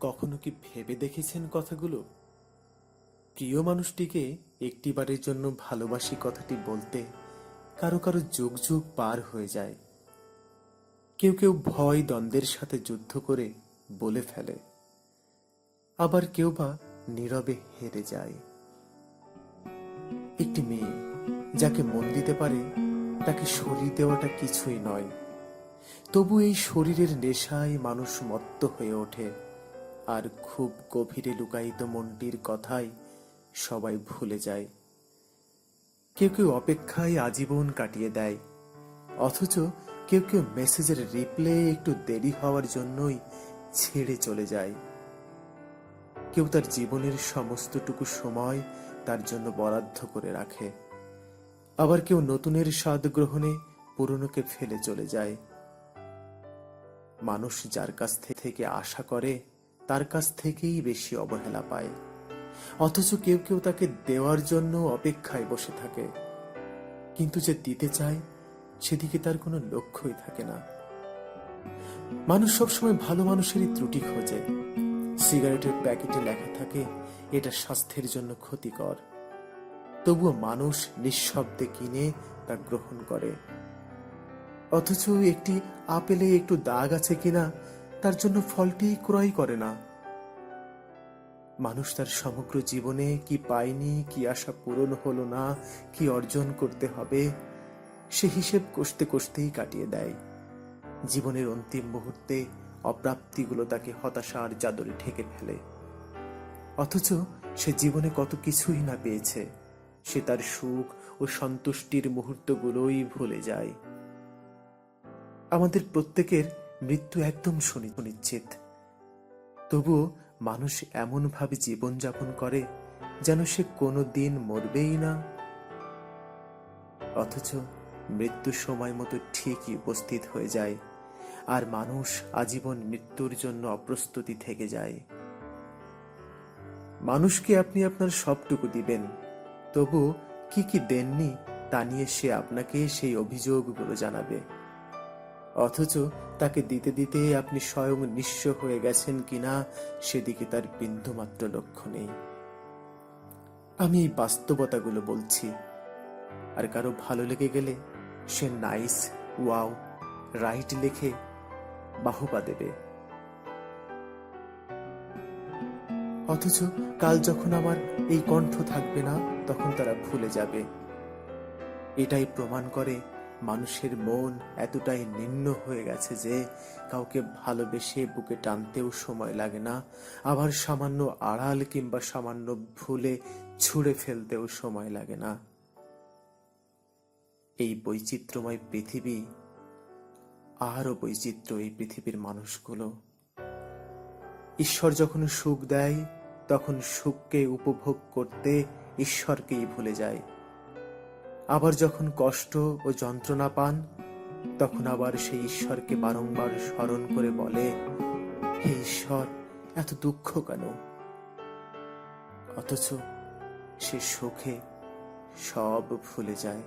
কখনো কি ভেবে দেখেছেন কথাগুলো? প্রিয় মানুষটিকে একটিবারের জন্য ভালোবাসি কথাটি বলতে কারও কারও যুগ যুগ পার হয়ে যায়। কেউ কেউ ভয় দ্বন্দ্বের সাথে যুদ্ধ করে বলে ফেলে। আবার কেউ বা নীরবে হেরে যায়। একটি মেয়ে যাকে মন দিতে পারে, তাকে শরীর দেওয়াটা কিছুই নয়। তবু এই শরীরের নেশায় মানুষ মত্ত হয়ে ওঠে। আর খুব গভীরে লুকায়িত মনটির কথাই সবাই ভুলে যায়। কেউ কেউ অপেক্ষায় আজীবন কাটিয়ে দেয়, অথচ কেউ কেউ মেসেজের রিপ্লে একটু দেরি হওয়ার জন্যই ছেড়ে চলে যায়। কেউ তার জীবনের সমস্তটুকু সময় তার জন্য বরাদ্দ করে রাখে। আবার কেউ নতুনের স্বাদ গ্রহণে পুরনোকে ফেলে চলে যায়। মানুষ যার কাছ থেকে আশা করে তার কাছ থেকেই বেশি অবহেলা পায়। অথচ কেউ কেউ তাকে দেওয়ার জন্য অপেক্ষায় বসে থাকে। কিন্তু যে দিতে চায়, সেদিকে তার কোনো লক্ষ্যই থাকে না। মানুষ সবসময় ভালো মানুষেরই ত্রুটি খোঁজে। সিগারেটের প্যাকেটে লেখা থাকে, এটা স্বাস্থ্যের জন্য ক্ষতিকর। তবুও মানুষ নিঃশব্দে কিনে তা গ্রহণ করে। অথচ একটি আপেলে একটু দাগ আছে কিনা তার জন্য ফলটি ক্রয় করে না। মানুষ তার সমগ্র জীবনে কি পায়নি, কি আশা পূরণ হলো না, কি অর্জন করতে হবে, সে হিসেব কষতে কষতেই কাটিয়ে দেয়। জীবনের অন্তিম মুহূর্তে অপ্রাপ্তিগুলো তাকে হতাশার চাদরে ঠেকে ফেলে। অথচ সে জীবনে কত কিছুই না পেয়েছে, সে তার সুখ ও সন্তুষ্টির মুহূর্তগুলোই ভুলে যায়। আমাদের প্রত্যেকের মৃত্যু একদম সুনি- সুনিশ্চিত। তবুও মানুষ এমনভাবে জীবনযাপন করে যেন সে কোনো দিন মরবেই না। অথচ মৃত্যু সময় মতো ঠিকই উপস্থিত হয়ে যায় আর মানুষ আজীবন মৃত্যুর জন্য অপ্রস্তুতি থেকে যায়। মানুষকে আপনি আপনার সবটুকু দিবেন, তবু কি কি দেননি তা নিয়ে সে আপনাকে সেই অভিযোগগুলো জানাবে। অথচ তাকে দিতে দিতে আপনি স্বয়ং নিঃস্ব হয়ে গেছেন কিনা সেদিকে তার বিন্দুমাত্র লক্ষ্য নেই। আমি এই বাস্তবতাগুলো বলছি। আর কারও ভালো লেগে গেলে সে নাইস, ওয়াও, রাইট লেখে বাহবা দেবে। অথচ কাল যখন আমার এই কণ্ঠ থাকবে না, তখন তারা ভুলে যাবে। এটাই প্রমাণ করে মানুষের মন এতটাই নিম্ন হয়ে গেছে যে কাউকে ভালোবেসে বুকে টানতেও সময় লাগে না। আবার সামান্য আড়াল কিংবা সামান্য ভুলে ছুঁড়ে ফেলতেও সময় লাগে না। এই বৈচিত্র্যময় পৃথিবী, আরও বৈচিত্র্য এই পৃথিবীর মানুষগুলো। ঈশ্বর যখন সুখ দেয়, তখন সুখকে উপভোগ করতে ঈশ্বরকেই ভুলে যায়। আবার যখন কষ্ট ও যন্ত্রণা পান, তখন আবার সেই ঈশ্বরকে বারংবার স্মরণ করে বলে, হে ঈশ্বর, এত দুঃখ কেন? অথচ সে সুখে সব ভুলে যায়।